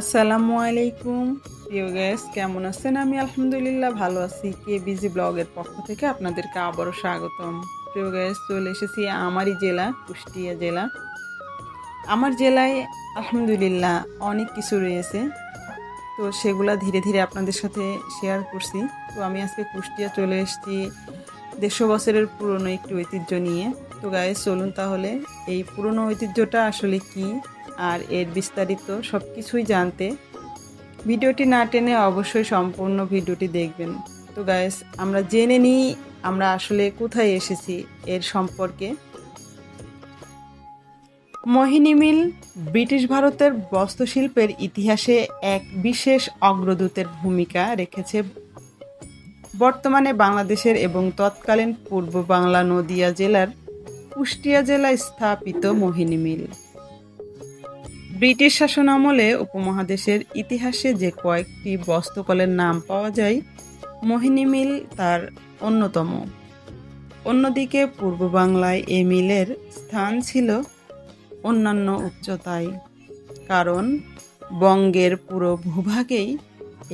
আসসালামু আলাইকুম। প্রিয় গ্যাস কেমন আছেন? আমি আলহামদুলিল্লাহ ভালো আছি। কে বিজি ব্লগের পক্ষ থেকে আপনাদেরকে আবারও স্বাগতম। প্রিয় গ্যাস চলে এসেছি আমারই জেলা, কুষ্টিয়া জেলা। আমার জেলায় আলহামদুলিল্লাহ অনেক কিছু রয়েছে। তো সেগুলা ধীরে ধীরে আপনাদের সাথে শেয়ার করছি। তো আমি আজকে কুষ্টিয়া চলে এসেছি দেড়শো বছরের পুরনো একটি ঐতিহ্য নিয়ে। তো গায়ে চলুন তাহলে এই পুরনো ঐতিহ্যটা আসলে কি? আর এর বিস্তারিত সব কিছুই জানতে ভিডিওটি না টেনে অবশ্যই সম্পূর্ণ ভিডিওটি দেখবেন। তো গায়েস আমরা জেনে নিই আমরা আসলে কোথায় এসেছি এর সম্পর্কে। মোহিনী মিল ব্রিটিশ ভারতের বস্ত্রশিল্পের ইতিহাসে এক বিশেষ অগ্রদূতের ভূমিকা রেখেছে। বর্তমানে বাংলাদেশের এবং তৎকালীন পূর্ব বাংলা নদিয়া জেলার কুষ্টিয়া জেলায় স্থাপিত মোহিনী মিল। ব্রিটিশ শাসন আমলে উপমহাদেশের ইতিহাসে যে কয়েকটি বস্ত্রকলের নাম পাওয়া যায়, মোহিনী মিল তার অন্যতম। অন্যদিকে পূর্ব বাংলায় এ মিলের স্থান ছিল অন্যান্য উচ্চতায়, কারণ বঙ্গের পুরো ভূভাগেই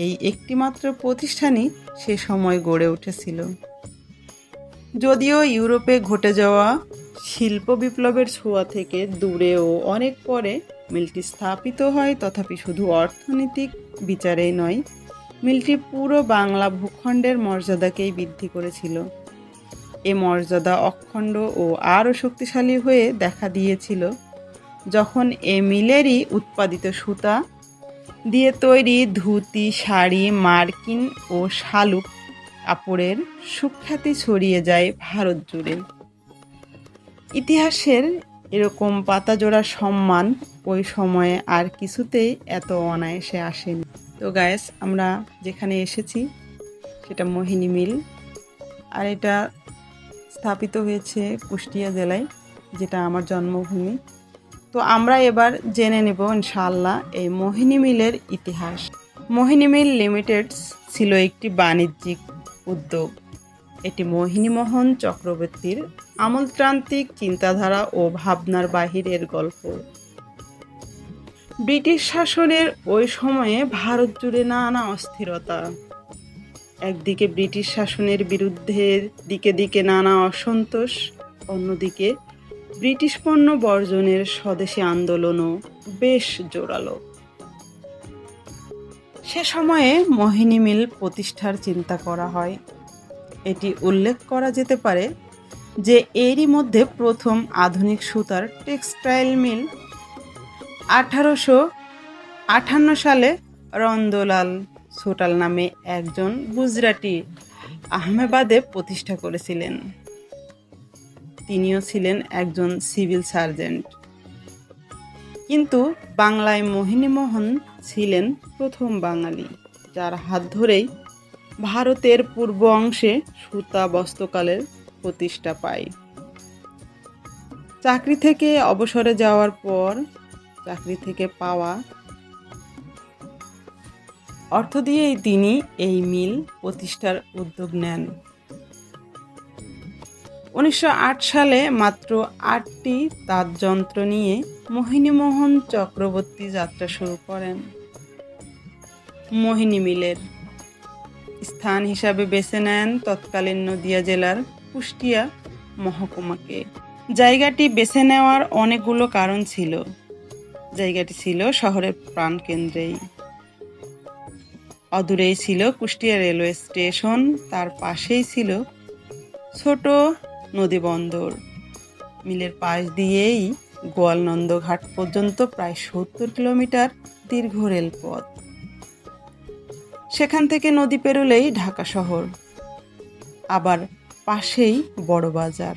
এই একটিমাত্র প্রতিষ্ঠানই সে সময় গড়ে উঠেছিল। যদিও ইউরোপে ঘটে যাওয়া শিল্প বিপ্লবের ছোঁয়া থেকে দূরেও অনেক পরে মিলটি স্থাপিত হয়, তথাপি শুধু অর্থনৈতিক বিচারেই নয়, মিলটি পুরো বাংলা ভূখণ্ডের মর্যাদাকেই বৃদ্ধি করেছিল। এ মর্যাদা অখণ্ড ও আরও শক্তিশালী হয়ে দেখা দিয়েছিল যখন এ মিলেরই উৎপাদিত সুতা দিয়ে তৈরি ধুতি, শাড়ি, মার্কিন ও শালুক কাপড়ের সুখ্যাতি ছড়িয়ে যায় ভারত জুড়ে। ইতিহাসের এরকম পাতাজোড়া সম্মান ওই সময়ে আর কিছুতেই এত অনায়াসে আসেনি। তো গায়েস আমরা যেখানে এসেছি, সেটা মোহিনী মিল। আর এটা স্থাপিত হয়েছে কুষ্টিয়া জেলায়, যেটা আমার জন্মভূমি। তো আমরা এবার জেনে নেব ইনশাআল্লাহ এই মোহিনী মিলের ইতিহাস। মোহিনী মিল লিমিটেডস ছিল একটি বাণিজ্যিক উদ্যোগ। এটি মোহিনীমোহন চক্রবর্তীর আমলতান্ত্রিক চিন্তাধারা ও ভাবনার বাহিরের গল্প। ব্রিটিশ শাসনের ওই সময়ে ভারত জুড়ে নানা অস্থিরতা। একদিকে ব্রিটিশ শাসনের বিরুদ্ধে দিকে দিকে নানা অসন্তোষ, অন্যদিকে ব্রিটিশ পণ্য বর্জনের স্বদেশী আন্দোলনও বেশ জোরালো। সে সময়ে মোহিনী মিল প্রতিষ্ঠার চিন্তা করা হয়। এটি উল্লেখ করা যেতে পারে যে এরই মধ্যে প্রথম আধুনিক সুতার টেক্সটাইল মিল আঠারোশো আটান্ন সালে রন্দলাল সোটাল নামে একজন গুজরাটি আহমেবাদে প্রতিষ্ঠা করেছিলেন। তিনিও ছিলেন একজন সিভিল সার্জেন্ট। কিন্তু বাংলায় মোহিনীমোহন ছিলেন প্রথম বাঙালি, যার হাত ধরেই ভারতের পূর্ব অংশে সুতা বস্ত্রকালের প্রতিষ্ঠা পায়। চাকরি থেকে অবসরে যাওয়ার পর চাকরি থেকে পাওয়া অর্থ দিয়েই তিনি এই মিল প্রতিষ্ঠার উদ্যোগ নেন। উনিশশো আট সালে মাত্র আটটি তাঁতযন্ত্র নিয়ে মোহিনীমোহন চক্রবর্তী যাত্রা শুরু করেন। মোহিনী মিলের স্থান হিসাবে বেছে নেন তৎকালীন নদিয়া জেলার কুষ্টিয়া মহকুমাকে। জায়গাটি বেছে নেওয়ার অনেকগুলো কারণ ছিল। জায়গাটি ছিল শহরের প্রাণকেন্দ্রেই অদূরেই ছিল কুষ্টিয়া রেলওয়ে স্টেশন, তার পাশেই ছিল ছোট নদী বন্দর। মিলের পাশ দিয়েই গোয়ালনন্দ ঘাট পর্যন্ত প্রায় সত্তর কিলোমিটার দীর্ঘ রেলপথ। সেখান থেকে নদী পেরোলেই ঢাকা শহর, আবার পাশেই বড় বাজার।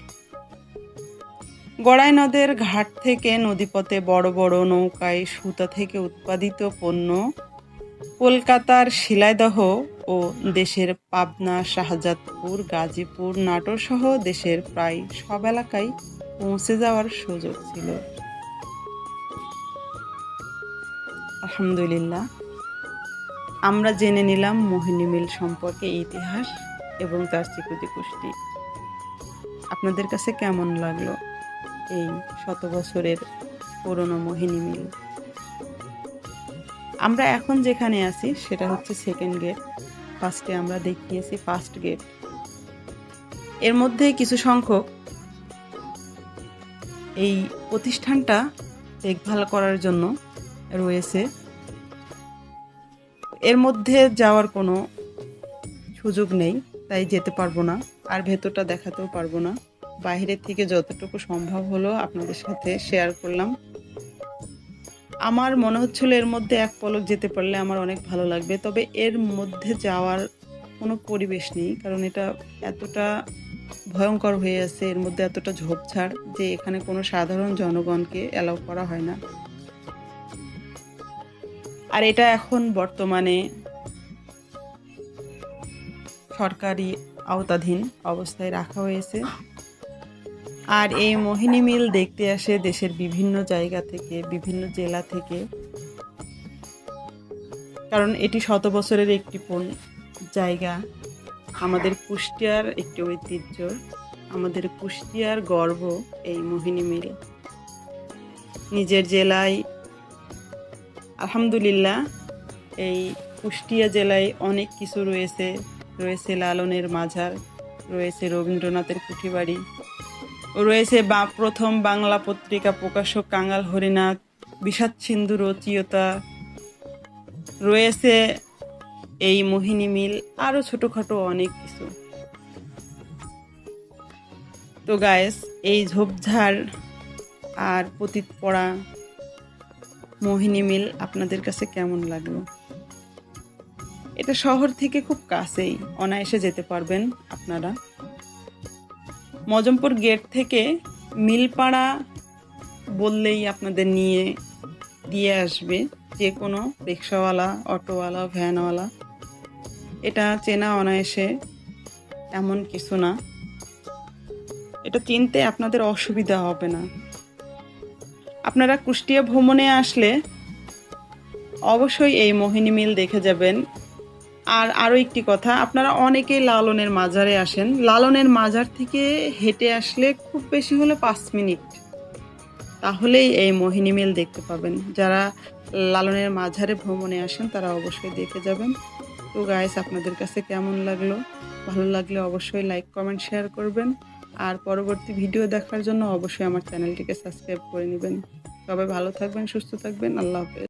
গড়াই নদের ঘাট থেকে নদীপথে বড় বড় নৌকায় সুতা থেকে উৎপাদিত পণ্য, কলকাতার শিলাইদহ ও দেশের পাবনা, শাহজাদপুর, গাজীপুর নাটোর সহ দেশের প্রায় সব এলাকায় পৌঁছে যাওয়ার সুযোগ ছিল। আলহামদুলিল্লাহ। আমরা জেনে নিলাম মোহিনী মিল সম্পর্কে ইতিহাস এবং তার চিকুতি কুষ্টি আপনাদের কাছে কেমন লাগল এই শত বছরের পুরনো মোহিনী মিল? আমরা এখন যেখানে আছি, সেটা হচ্ছে সেকেন্ড গেট ফার্স্টে আমরা দেখিয়েছি ফার্স্ট গেটের মধ্যে কিছু সংখ্যক এই প্রতিষ্ঠানটা দেখভাল করার জন্য রয়েছে। এর মধ্যে যাওয়ার কোনো সুযোগ নেই, তাই যেতে পারব না। আর ভেতরটা দেখাতেও পারব না। বাইরের থেকে যতটুকু সম্ভব হলো আপনাদের সাথে শেয়ার করলাম। আমার মনে হচ্ছিল এর মধ্যে এক পলক যেতে পারলে আমার অনেক ভালো লাগবে, তবে এর মধ্যে যাওয়ার কোনো পরিবেশ নেই, কারণ এটা এতটা ভয়ঙ্কর হয়ে আছে, এর মধ্যে এতটা ঝোপঝাড় যে এখানে কোনো সাধারণ জনগণকে অ্যালাউ করা হয় না। আর এটা এখন বর্তমানে সরকারি আওতাধীন অবস্থায় রাখা হয়েছে। আর এই মোহিনী মিল দেখতে আসে দেশের বিভিন্ন জায়গা থেকে, বিভিন্ন জেলা থেকে। কারণ এটি শত বছরের একটি জায়গা। আমাদের কুষ্টিয়ার একটি ঐতিহ্য, আমাদের কুষ্টিয়ার গর্ব এই মোহিনী মিল। নিজের জেলায় আলহামদুলিল্লাহ, এই কুষ্টিয়া জেলায় অনেক কিছু রয়েছে। রয়েছে লালনের মাঝার রয়েছে রবীন্দ্রনাথের কুঠিবাড়ি, রয়েছে বা, প্রথম বাংলা পত্রিকা প্রকাশক কাঙ্গাল হরিনাথ, বিষাদ সিন্ধু রচিয়তা, রয়েছে এই মোহিনী মিল আরও ছোটোখাটো অনেক কিছু। তো গায়েস এই ঝোপঝাড় আর পতিত পড়া মোহিনী মিল আপনাদের কাছে কেমন লাগল? এটা শহর থেকে খুব কাছেই, অনায়াসে যেতে পারবেন আপনারা। মজমপুর গেট থেকে মিলপাড়া বললেই আপনাদের নিয়ে, দিয়ে আসবে যে কোনো রিক্সাওয়ালা, অটোওয়ালা, ভ্যানওয়ালা। এটা চেনা অনায়াসে এমন কিছু না। এটা চিনতে আপনাদের অসুবিধা হবে না। আপনারা কুষ্টিয়া ভ্রমণে আসলে অবশ্যই এই মোহিনী মিল দেখে যাবেন। আর আরও একটি কথা, আপনারা অনেকেই লালনের মাজারে আসেন। লালনের মাজার থেকে হেঁটে আসলে খুব বেশি হলে পাঁচ মিনিট। তাহলেই এই মোহিনী মিল দেখতে পাবেন। যারা লালনের মাঝারে ভ্রমণে আসেন, তারা অবশ্যই দেখে যাবেন। তো গাইস আপনাদের কাছে কেমন লাগল? ভালো লাগলে অবশ্যই লাইক কমেন্ট শেয়ার করবেন। আর পরবর্তী ভিডিও দেখার জন্য অবশ্যই আমার চ্যানেলটিকে সাবস্ক্রাইব করে নেবেন। সবাই ভালো থাকবেন, সুস্থ থাকবেন। আল্লাহ হাফেজ।